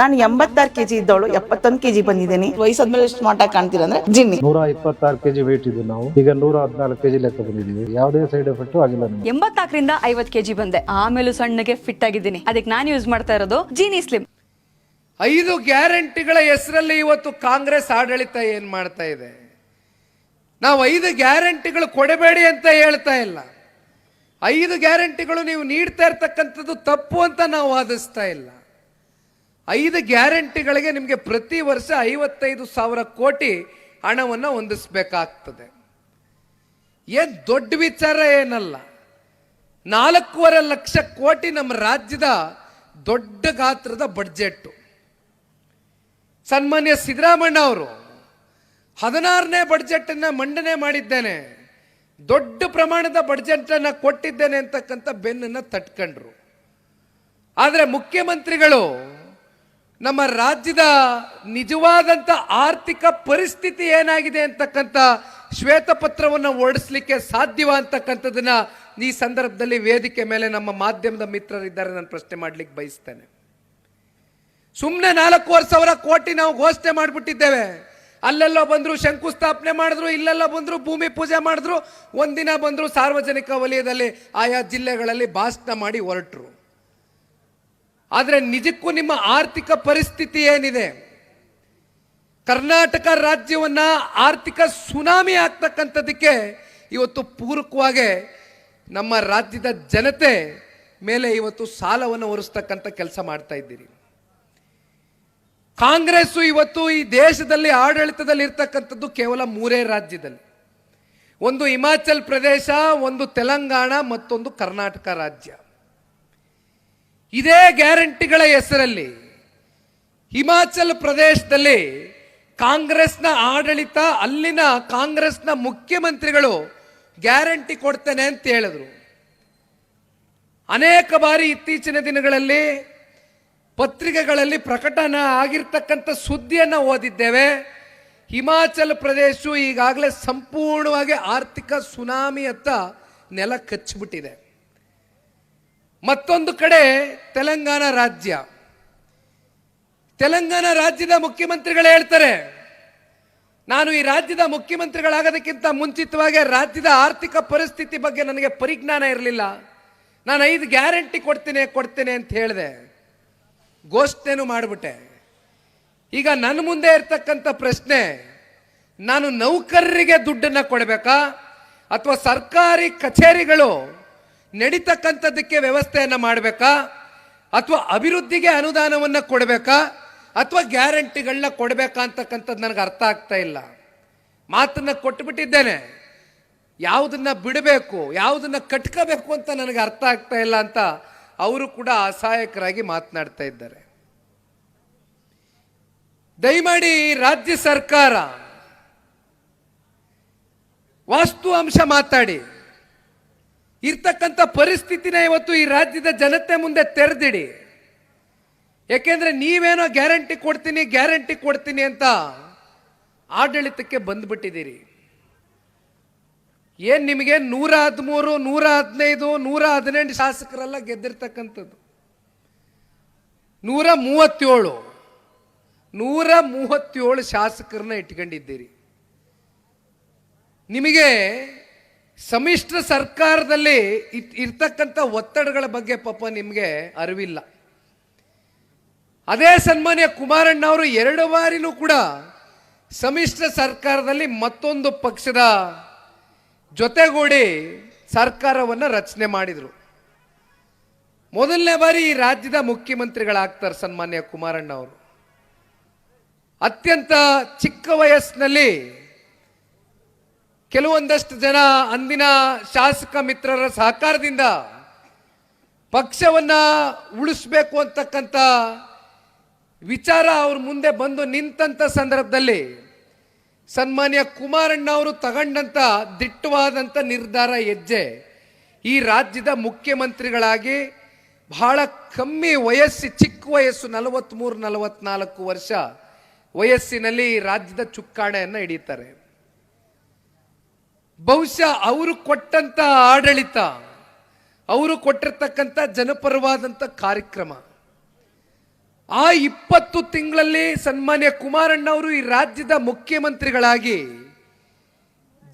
ನಾನು ಎಂಬತ್ತಾರು ಕೆಜಿ ಇದ್ದವಳು ಎಪ್ಪತ್ತೊಂದು ಕೆಜಿ ಬಂದಿದ್ದೀನಿ. ವಯಸ್ಸಾದ್ಮೇಲೆ ಸ್ಮಾರ್ಟ್ ಆಗಿ ಕಾಣ್ತೀರ ಅಂದ್ರೆ ಜಿನ್ನಿ. ನೂರ ಇಪ್ಪತ್ತಾರು ಕೆಜಿ ವೇಟ್ ಇದ್ದು ನಾವು. ಈಗ ನೂರ ಹದಿನಾಲ್ಕು ಕೆಜಿ ಲೆಕ್ಕ ಬಂದಿದ್ದೀವಿ. ಯಾವುದೇ ಸೈಡ್ ಎಫೆಕ್ಟ್ ಆಗಿಲ್ಲ ಎಂಬತ್ತಾಕರಿಂದ ಎಂಬತ್ನಾಲ್ಕರಿಂದ ಐವತ್ ಕೆಜಿ ಬಂದೆ. ಆಮೇಲೆ ಸಣ್ಣಗೆ ಫಿಟ್ ಆಗಿದ್ದೀನಿ. ಅದಕ್ಕೆ ನಾನು ಯೂಸ್ ಮಾಡ್ತಾ ಇರೋದು ಜೀನಿ ಸ್ಲಿಮ್ ಐದು ಗ್ಯಾರಂಟಿಗಳ ಹೆಸರಲ್ಲಿ ಇವತ್ತು ಕಾಂಗ್ರೆಸ್ ಆಡಳಿತ ಏನ್ ಮಾಡ್ತಾ ಇದೆ? ನಾವು ಐದು ಗ್ಯಾರಂಟಿಗಳು ಕೊಡಬೇಡಿ ಅಂತ ಹೇಳ್ತಾ ಇಲ್ಲ. ಐದು ಗ್ಯಾರಂಟಿಗಳು ನೀವು ನೀಡ್ತಾ ಇರ್ತಕ್ಕಂಥದ್ದು ತಪ್ಪು ಅಂತ ನಾವು ವಾದಿಸ್ತಾ ಇಲ್ಲ. ಐದು ಗ್ಯಾರಂಟಿಗಳಿಗೆ ನಿಮಗೆ ಪ್ರತಿ ವರ್ಷ ಐವತ್ತೈದು ಸಾವಿರ ಕೋಟಿ ಹಣವನ್ನು ಹೊಂದಿಸ್ಬೇಕಾಗ್ತದೆ. ಏನ್ ದೊಡ್ಡ ವಿಚಾರ ಏನಲ್ಲ. ನಾಲ್ಕೂವರೆ ಲಕ್ಷ ಕೋಟಿ ನಮ್ಮ ರಾಜ್ಯದ ದೊಡ್ಡ ಗಾತ್ರದ ಬಡ್ಜೆಟ್ಟು. ಸನ್ಮಾನ್ಯ ಸಿದ್ದರಾಮಣ್ಣ ಅವರು ಹದಿನಾರನೇ ಬಡ್ಜೆಟ್ ಅನ್ನ ಮಂಡನೆ ಮಾಡಿದ್ದೇನೆ. ದೊಡ್ಡ ಪ್ರಮಾಣದ ಬಡ್ಜೆಟ್ ಅನ್ನ ಕೊಟ್ಟಿದ್ದೇನೆ ಅಂತಕ್ಕಂಥ ಬೆನ್ನನ್ನು ತಟ್ಕೊಂಡ್ರು. ಆದರೆ ಮುಖ್ಯಮಂತ್ರಿಗಳು ನಮ್ಮ ರಾಜ್ಯದ ನಿಜವಾದಂಥ ಆರ್ಥಿಕ ಪರಿಸ್ಥಿತಿ ಏನಾಗಿದೆ ಅಂತಕ್ಕಂಥ ಶ್ವೇತಪತ್ರವನ್ನು ಹೊರಡಿಸ್ಲಿಕ್ಕೆ ಸಾಧ್ಯವ ಅಂತಕ್ಕಂಥದ್ದನ್ನ ಈ ಸಂದರ್ಭದಲ್ಲಿ ವೇದಿಕೆ ಮೇಲೆ ನಮ್ಮ ಮಾಧ್ಯಮದ ಮಿತ್ರರಿದ್ದಾರೆ, ನಾನು ಪ್ರಶ್ನೆ ಮಾಡ್ಲಿಕ್ಕೆ ಬಯಸ್ತೇನೆ. ಸುಮ್ಮನೆ ನಾಲ್ಕೂವರೆ ಸಾವಿರ ಕೋಟಿ ನಾವು ಘೋಷಣೆ ಮಾಡಿಬಿಟ್ಟಿದ್ದೇವೆ. ಅಲ್ಲೆಲ್ಲೋ ಬಂದರು ಶಂಕುಸ್ಥಾಪನೆ ಮಾಡಿದ್ರು, ಇಲ್ಲೆಲ್ಲ ಬಂದರು ಭೂಮಿ ಪೂಜೆ ಮಾಡಿದ್ರು, ಒಂದಿನ ಬಂದರು ಸಾರ್ವಜನಿಕ ವಲಯದಲ್ಲಿ ಆಯಾ ಜಿಲ್ಲೆಗಳಲ್ಲಿ ಭಾಷಣ ಮಾಡಿ ಹೊರಟರು. ಆದರೆ ನಿಜಕ್ಕೂ ನಿಮ್ಮ ಆರ್ಥಿಕ ಪರಿಸ್ಥಿತಿ ಏನಿದೆ? ಕರ್ನಾಟಕ ರಾಜ್ಯವನ್ನ ಆರ್ಥಿಕ ಸುನಾಮಿ ಆಗ್ತಕ್ಕಂಥದ್ದಕ್ಕೆ ಇವತ್ತು ಪೂರಕವಾಗಿ ನಮ್ಮ ರಾಜ್ಯದ ಜನತೆ ಮೇಲೆ ಇವತ್ತು ಸಾಲವನ್ನು ಹೊರಿಸ್ತಕ್ಕಂಥ ಕೆಲಸ ಮಾಡ್ತಾ ಇದ್ದೀರಿ. ಕಾಂಗ್ರೆಸ್ಸು ಇವತ್ತು ಈ ದೇಶದಲ್ಲಿ ಆಡಳಿತದಲ್ಲಿ ಇರ್ತಕ್ಕಂಥದ್ದು ಕೇವಲ ಮೂರೇ ರಾಜ್ಯದಲ್ಲಿ. ಒಂದು ಹಿಮಾಚಲ್ ಪ್ರದೇಶ, ಒಂದು ತೆಲಂಗಾಣ ಮತ್ತೊಂದು ಕರ್ನಾಟಕ ರಾಜ್ಯ. ಇದೇ ಗ್ಯಾರಂಟಿಗಳ ಹೆಸರಲ್ಲಿ ಹಿಮಾಚಲ ಪ್ರದೇಶದಲ್ಲಿ ಕಾಂಗ್ರೆಸ್ನ ಆಡಳಿತ, ಅಲ್ಲಿನ ಕಾಂಗ್ರೆಸ್ನ ಮುಖ್ಯಮಂತ್ರಿಗಳು ಗ್ಯಾರಂಟಿ ಕೊಡ್ತೇನೆ ಅಂತ ಹೇಳಿದ್ರು. ಅನೇಕ ಬಾರಿ ಇತ್ತೀಚಿನ ದಿನಗಳಲ್ಲಿ ಪತ್ರಿಕೆಗಳಲ್ಲಿ ಪ್ರಕಟಣೆ ಆಗಿರ್ತಕ್ಕಂಥ ಸುದ್ದಿಯನ್ನು ಓದಿದ್ದೇವೆ. ಹಿಮಾಚಲ ಪ್ರದೇಶ ಈಗಾಗಲೇ ಸಂಪೂರ್ಣವಾಗಿ ಆರ್ಥಿಕ ಸುನಾಮಿಯತ್ತ ನೆಲ ಕಚ್ಚಿಬಿಟ್ಟಿದೆ. ಮತ್ತೊಂದು ಕಡೆ ತೆಲಂಗಾಣ ರಾಜ್ಯ. ತೆಲಂಗಾಣ ರಾಜ್ಯದ ಮುಖ್ಯಮಂತ್ರಿಗಳು ಹೇಳ್ತಾರೆ, ನಾನು ಈ ರಾಜ್ಯದ ಮುಖ್ಯಮಂತ್ರಿಗಳಾಗೋದಕ್ಕಿಂತ ಮುಂಚಿತವಾಗಿ ರಾಜ್ಯದ ಆರ್ಥಿಕ ಪರಿಸ್ಥಿತಿ ಬಗ್ಗೆ ನನಗೆ ಪರಿಜ್ಞಾನ ಇರಲಿಲ್ಲ. ನಾನು ಐದು ಗ್ಯಾರಂಟಿ ಕೊಡ್ತೀನಿ, ಕೊಡ್ತೇನೆ ಅಂತ ಹೇಳಿದೆ. ಘೋಷಣೆನೂ ಮಾಡಿಬಿಟ್ಟೆ. ಈಗ ನನ್ನ ಮುಂದೆ ಇರ್ತಕ್ಕಂಥ ಪ್ರಶ್ನೆ, ನಾನು ನೌಕರರಿಗೆ ದುಡ್ಡನ್ನು ಕೊಡಬೇಕಾ? ಅಥವಾ ಸರ್ಕಾರಿ ಕಚೇರಿಗಳು ನಡೀತಕ್ಕಂಥದ್ದಕ್ಕೆ ವ್ಯವಸ್ಥೆಯನ್ನು ಮಾಡಬೇಕಾ? ಅಥವಾ ಅಭಿವೃದ್ಧಿಗೆ ಅನುದಾನವನ್ನು ಕೊಡಬೇಕಾ? ಅಥವಾ ಗ್ಯಾರಂಟಿಗಳನ್ನ ಕೊಡಬೇಕಾ ಅಂತಕ್ಕಂಥದ್ದು ನನಗೆ ಅರ್ಥ ಆಗ್ತಾ ಇಲ್ಲ. ಮಾತನ್ನು ಕೊಟ್ಟುಬಿಟ್ಟಿದ್ದೇನೆ ಯಾವುದನ್ನು ಬಿಡಬೇಕು, ಯಾವುದನ್ನು ಕಟ್ಕೋಬೇಕು ಅಂತ ನನಗೆ ಅರ್ಥ ಆಗ್ತಾ ಇಲ್ಲ ಅಂತ ಅವರು ಕೂಡ ಅಸಹಾಯಕರಾಗಿ ಮಾತನಾಡ್ತಾ ಇದ್ದಾರೆ. ದಯಮಾಡಿ ರಾಜ್ಯ ಸರ್ಕಾರ ವಾಸ್ತು ಅಂಶ ಮಾತಾಡಿ. ಇರ್ತಕ್ಕಂಥ ಪರಿಸ್ಥಿತಿನ ಇವತ್ತು ಈ ರಾಜ್ಯದ ಜನತೆ ಮುಂದೆ ತೆರೆದಿಡಿ. ಯಾಕೆಂದ್ರೆ ನೀವೇನೋ ಗ್ಯಾರಂಟಿ ಕೊಡ್ತೀನಿ ಗ್ಯಾರಂಟಿ ಕೊಡ್ತೀನಿ ಅಂತ ಆಡಳಿತಕ್ಕೆ ಬಂದ್ಬಿಟ್ಟಿದ್ದೀರಿ. ಏನ್ ನಿಮಗೆ ನೂರ ಹದಿಮೂರು, ನೂರ ಹದಿನೈದು, ನೂರ ಹದಿನೆಂಟು ಶಾಸಕರೆಲ್ಲ ಗೆದ್ದಿರ್ತಕ್ಕಂಥದ್ದು? ನೂರ ಮೂವತ್ತೇಳು ನೂರ ಮೂವತ್ತೇಳು ಶಾಸಕರನ್ನ ಇಟ್ಕೊಂಡಿದ್ದೀರಿ. ನಿಮಗೆ ಸಮ್ಮಿಶ್ರ ಸರ್ಕಾರದಲ್ಲಿ ಇರ್ತಕ್ಕಂಥ ಒತ್ತಡಗಳ ಬಗ್ಗೆ ಪಾಪ ನಿಮಗೆ ಅರಿವಿಲ್ಲ. ಅದೇ ಸನ್ಮಾನ್ಯ ಕುಮಾರಣ್ಣ ಅವರು ಎರಡು ಬಾರಿನೂ ಕೂಡ ಸಮ್ಮಿಶ್ರ ಸರ್ಕಾರದಲ್ಲಿ ಮತ್ತೊಂದು ಪಕ್ಷದ ಜೊತೆಗೂಡಿ ಸರ್ಕಾರವನ್ನು ರಚನೆ ಮಾಡಿದರು. ಮೊದಲನೇ ಬಾರಿ ಈ ರಾಜ್ಯದ ಮುಖ್ಯಮಂತ್ರಿಗಳಾಗ್ತಾರೆ ಸನ್ಮಾನ್ಯ ಕುಮಾರಣ್ಣ ಅವರು ಅತ್ಯಂತ ಚಿಕ್ಕ ವಯಸ್ಸಿನಲ್ಲಿ ಕೆಲವೊಂದಷ್ಟು ಜನ ಅಂದಿನ ಶಾಸಕ ಮಿತ್ರರ ಸಹಕಾರದಿಂದ ಪಕ್ಷವನ್ನ ಉಳಿಸ್ಬೇಕು ಅಂತಕ್ಕಂಥ ವಿಚಾರ ಅವ್ರ ಮುಂದೆ ಬಂದು ನಿಂತಂಥ ಸಂದರ್ಭದಲ್ಲಿ ಸನ್ಮಾನ್ಯ ಕುಮಾರಣ್ಣ ಅವರು ತಗೊಂಡಂತ ದಿಟ್ಟವಾದಂಥ ನಿರ್ಧಾರ ಹೆಜ್ಜೆ ಈ ರಾಜ್ಯದ ಮುಖ್ಯಮಂತ್ರಿಗಳಾಗಿ ಬಹಳ ಕಮ್ಮಿ ವಯಸ್ಸು, ಚಿಕ್ಕ ವಯಸ್ಸು ನಲವತ್ತ್ಮೂರು ನಲವತ್ನಾಲ್ಕು ವರ್ಷ ವಯಸ್ಸಿನಲ್ಲಿ ಈ ರಾಜ್ಯದ ಚುಕ್ಕಾಣೆಯನ್ನು ಹಿಡಿತಾರೆ. ಬಹುಶಃ ಅವರು ಕೊಟ್ಟಂತ ಆಡಳಿತ, ಅವರು ಕೊಟ್ಟಿರ್ತಕ್ಕಂಥ ಜನಪರವಾದಂಥ ಕಾರ್ಯಕ್ರಮ. ಆ ಇಪ್ಪತ್ತು ತಿಂಗಳಲ್ಲಿ ಸನ್ಮಾನ್ಯ ಕುಮಾರಣ್ಣ ಅವರು ಈ ರಾಜ್ಯದ ಮುಖ್ಯಮಂತ್ರಿಗಳಾಗಿ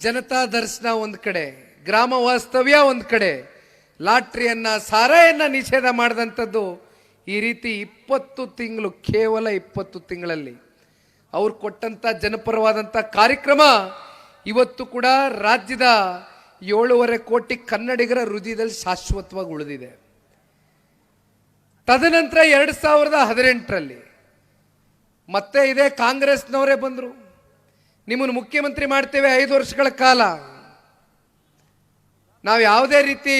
ಜನತಾ ದರ್ಶನ ಒಂದು ಕಡೆ, ಗ್ರಾಮ ವಾಸ್ತವ್ಯ ಒಂದು ಕಡೆ, ಲಾಟ್ರಿಯನ್ನ, ಸಾರಾಯನ್ನ ನಿಷೇಧ ಮಾಡಿದಂಥದ್ದು ಈ ರೀತಿ ಇಪ್ಪತ್ತು ತಿಂಗಳು, ಕೇವಲ ಇಪ್ಪತ್ತು ತಿಂಗಳಲ್ಲಿ. ಅವ್ರು ಕೊಟ್ಟಂತ ಜನಪರವಾದಂಥ ಕಾರ್ಯಕ್ರಮ ಇವತ್ತು ಕೂಡ ರಾಜ್ಯದ ಏಳೂವರೆ ಕೋಟಿ ಕನ್ನಡಿಗರ ಹೃದಯದಲ್ಲಿ ಶಾಶ್ವತವಾಗಿ ಉಳಿದಿದೆ. ತದನಂತರ ಎರಡು ಸಾವಿರದ ಹದಿನೆಂಟರಲ್ಲಿ ಮತ್ತೆ ಇದೇ ಕಾಂಗ್ರೆಸ್ನವರೇ ಬಂದರು. ನಿಮ್ಮನ್ನು ಮುಖ್ಯಮಂತ್ರಿ ಮಾಡ್ತೇವೆ ಐದು ವರ್ಷಗಳ ಕಾಲ. ನಾವು ಯಾವುದೇ ರೀತಿ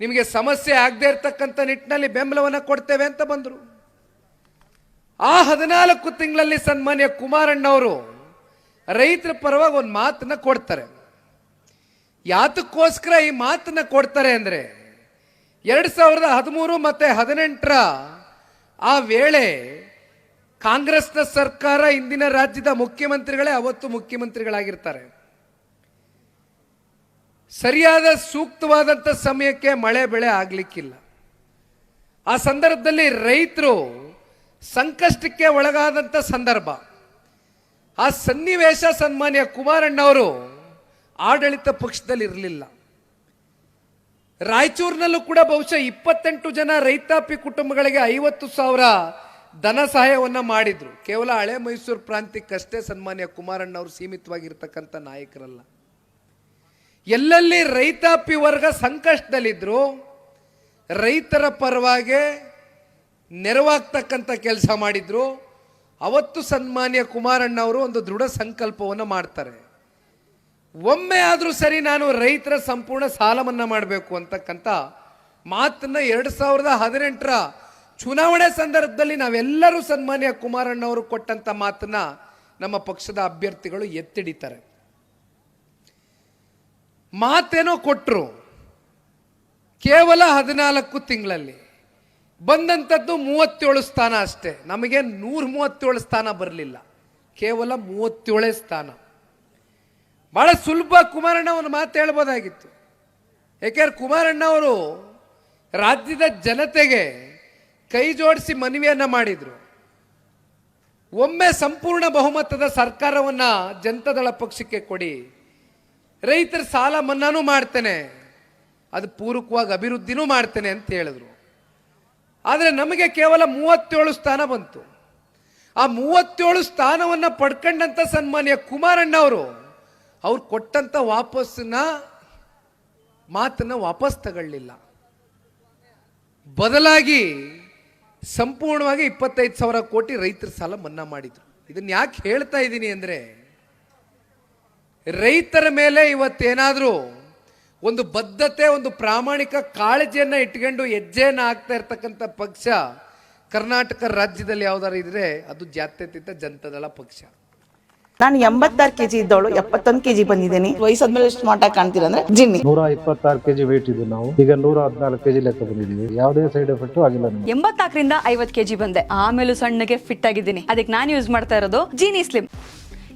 ನಿಮಗೆ ಸಮಸ್ಯೆ ಆಗದೆ ಇರತಕ್ಕಂಥ ನಿಟ್ಟಿನಲ್ಲಿ ಬೆಂಬಲವನ್ನು ಕೊಡ್ತೇವೆ ಅಂತ ಬಂದರು. ಆ ಹದಿನಾಲ್ಕು ತಿಂಗಳಲ್ಲಿ ಸನ್ಮಾನ್ಯ ಕುಮಾರಣ್ಣವರು ರೈತರ ಪರವಾಗಿ ಒಂದು ಮಾತನ್ನ ಕೊಡ್ತಾರೆ. ಯಾತಕ್ಕೋಸ್ಕರ ಈ ಮಾತನ್ನ ಕೊಡ್ತಾರೆ ಅಂದರೆ, ಎರಡು ಸಾವಿರದ ಹದಿಮೂರು ಮತ್ತು ಹದಿನೆಂಟರ ಆ ವೇಳೆ ಕಾಂಗ್ರೆಸ್ನ ಸರ್ಕಾರ ಇಂದಿನ ರಾಜ್ಯದ ಮುಖ್ಯಮಂತ್ರಿಗಳೇ ಅವತ್ತು ಮುಖ್ಯಮಂತ್ರಿಗಳಾಗಿರ್ತಾರೆ. ಸರಿಯಾದ ಸೂಕ್ತವಾದಂಥ ಸಮಯಕ್ಕೆ ಮಳೆ ಬೆಳೆ ಆಗಲಿಕ್ಕಿಲ್ಲ. ಆ ಸಂದರ್ಭದಲ್ಲಿ ರೈತರು ಸಂಕಷ್ಟಕ್ಕೆ ಒಳಗಾದಂಥ ಸಂದರ್ಭ. ಆ ಸನ್ನಿವೇಶ ಸನ್ಮಾನ್ಯ ಕುಮಾರಣ್ಣವರು ಆಡಳಿತ ಪಕ್ಷದಲ್ಲಿ ಇರಲಿಲ್ಲ. ರಾಯಚೂರಿನಲ್ಲೂ ಕೂಡ ಬಹುಶಃ ಇಪ್ಪತ್ತೆಂಟು ಜನ ರೈತಾಪಿ ಕುಟುಂಬಗಳಿಗೆ ಐವತ್ತು ಸಾವಿರ ಧನ ಸಹಾಯವನ್ನು ಮಾಡಿದ್ರು. ಕೇವಲ ಹಳೆ ಮೈಸೂರು ಪ್ರಾಂತ್ಯಕ್ಕಷ್ಟೇ ಸನ್ಮಾನ್ಯ ಕುಮಾರಣ್ಣವರು ಸೀಮಿತವಾಗಿರ್ತಕ್ಕಂಥ ನಾಯಕರಲ್ಲ. ಎಲ್ಲೆಲ್ಲಿ ರೈತಾಪಿ ವರ್ಗ ಸಂಕಷ್ಟದಲ್ಲಿದ್ರು ರೈತರ ಪರವಾಗಿ ನೆರವಾಗ್ತಕ್ಕಂಥ ಕೆಲಸ ಮಾಡಿದ್ರು. ಅವತ್ತು ಸನ್ಮಾನ್ಯ ಕುಮಾರಣ್ಣ ಅವರು ಒಂದು ದೃಢ ಸಂಕಲ್ಪವನ್ನು ಮಾಡ್ತಾರೆ. ಒಮ್ಮೆ ಆದರೂ ಸರಿ ನಾನು ರೈತರ ಸಂಪೂರ್ಣ ಸಾಲ ಮನ್ನಾ ಮಾಡಬೇಕು ಅಂತಕ್ಕಂಥ ಮಾತನ್ನ ಎರಡು ಸಾವಿರದ ಹದಿನೆಂಟರ ಚುನಾವಣೆ ಸಂದರ್ಭದಲ್ಲಿ ನಾವೆಲ್ಲರೂ ಸನ್ಮಾನ್ಯ ಕುಮಾರಣ್ಣ ಅವರು ಕೊಟ್ಟಂತ ಮಾತನ್ನ ನಮ್ಮ ಪಕ್ಷದ ಅಭ್ಯರ್ಥಿಗಳು ಎತ್ತಿಡಿತಾರೆ. ಮಾತೇನೋ ಕೊಟ್ಟರು ಕೇವಲ ಹದಿನಾಲ್ಕು ತಿಂಗಳಲ್ಲಿ. ಬಂದಂಥದ್ದು ಮೂವತ್ತೇಳು ಸ್ಥಾನ ಅಷ್ಟೇ. ನಮಗೆ ನೂರ ಮೂವತ್ತೇಳು ಸ್ಥಾನ ಬರಲಿಲ್ಲ. ಕೇವಲ ಮೂವತ್ತೇಳೇ ಸ್ಥಾನ. ಬಹಳ ಸುಲಭ ಕುಮಾರಣ್ಣ ಅವನ ಮಾತು ಹೇಳ್ಬೋದಾಗಿತ್ತು. ಯಾಕೆಂದ್ರೆ ಕುಮಾರಣ್ಣ ಅವರು ರಾಜ್ಯದ ಜನತೆಗೆ ಕೈ ಜೋಡಿಸಿ ಮನವಿಯನ್ನು ಮಾಡಿದರು. ಒಮ್ಮೆ ಸಂಪೂರ್ಣ ಬಹುಮತದ ಸರ್ಕಾರವನ್ನು ಜನತಾದಳ ಪಕ್ಷಕ್ಕೆ ಕೊಡಿ. ರೈತರ ಸಾಲ ಮನ್ನಾನೂ ಮಾಡ್ತೇನೆ. ಅದು ಪೂರಕವಾಗಿ ಅಭಿವೃದ್ಧಿನೂ ಮಾಡ್ತೇನೆ ಅಂತ ಹೇಳಿದ್ರು. ಆದರೆ ನಮಗೆ ಕೇವಲ ಮೂವತ್ತೇಳು ಸ್ಥಾನ ಬಂತು. ಆ ಮೂವತ್ತೇಳು ಸ್ಥಾನವನ್ನು ಪಡ್ಕೊಂಡಂಥ ಸನ್ಮಾನ್ಯ ಕುಮಾರಣ್ಣ ಅವರು ಅವ್ರು ಕೊಟ್ಟಂಥ ವಾಪಸ್ಸನ್ನ ಮಾತನ್ನು ವಾಪಸ್ ತಗೊಳ್ಳಿಲ್ಲ. ಬದಲಾಗಿ ಸಂಪೂರ್ಣವಾಗಿ ಇಪ್ಪತ್ತೈದು ಸಾವಿರ ಕೋಟಿ ರೈತರ ಸಾಲ ಮನ್ನಾ ಮಾಡಿದ್ರು. ಇದನ್ನು ಯಾಕೆ ಹೇಳ್ತಾ ಇದ್ದೀನಿ ಅಂದರೆ, ರೈತರ ಮೇಲೆ ಇವತ್ತೇನಾದ್ರೂ ಒಂದು ಬದ್ಧತೆ ಒಂದು ಪ್ರಾಮಾಣಿಕ ಕಾಳಜಿಯನ್ನ ಇಟ್ಕೊಂಡು ಹೆಜ್ಜೆಯನ್ನು ಆಗ್ತಾ ಇರ್ತಕ್ಕಂಥ ಪಕ್ಷ ಕರ್ನಾಟಕ ರಾಜ್ಯದಲ್ಲಿ ಯಾವ್ದಾರು ಇದ್ರೆ ಅದು ಜಾತ್ಯತೀತ ಜನತಾದಳ ಪಕ್ಷ. ನಾನು ಎಂಬತ್ತಾರು ಕೆಜಿ ಇದ್ದವಳು ಎಪ್ಪತ್ತೊಂದು ಕೆಜಿ ಬಂದಿದ್ದೀನಿ. ವಯಸ್ಸಾದ್ಮೇಲೆ ಎಷ್ಟು ಸ್ಮಾರ್ಟ್ ಆಗಿ ಕಾಣ್ತೀರ ಅಂದ್ರೆ ಜಿನ್ನಿ. ನೂರ ಇಪ್ಪತ್ತಾರು ಕೆಜಿ ವೇಟ್ ಇದ್ದು ನಾವು. ಈಗ ನೂರ ಹದಿನಾಲ್ಕು ಕೆಜಿ ಲೆಕ್ಕ ಬಂದಿದ್ದೀವಿ. ಯಾವುದೇ ಸೈಡ್ ಎಫೆಕ್ಟ್ ಆಗಿಲ್ಲ ಎಂಬತ್ತಾಕರಿಂದ ಎಂಬತ್ನಾಲ್ಕರಿಂದ ಐವತ್ ಕೆಜಿ ಬಂದೆ. ಆಮೇಲೆ ಸಣ್ಣಗೆ ಫಿಟ್ ಆಗಿದ್ದೀನಿ. ಅದಕ್ಕೆ ನಾನು ಯೂಸ್ ಮಾಡ್ತಾ ಇರೋದು ಜೀನಿ ಸ್ಲಿಮ್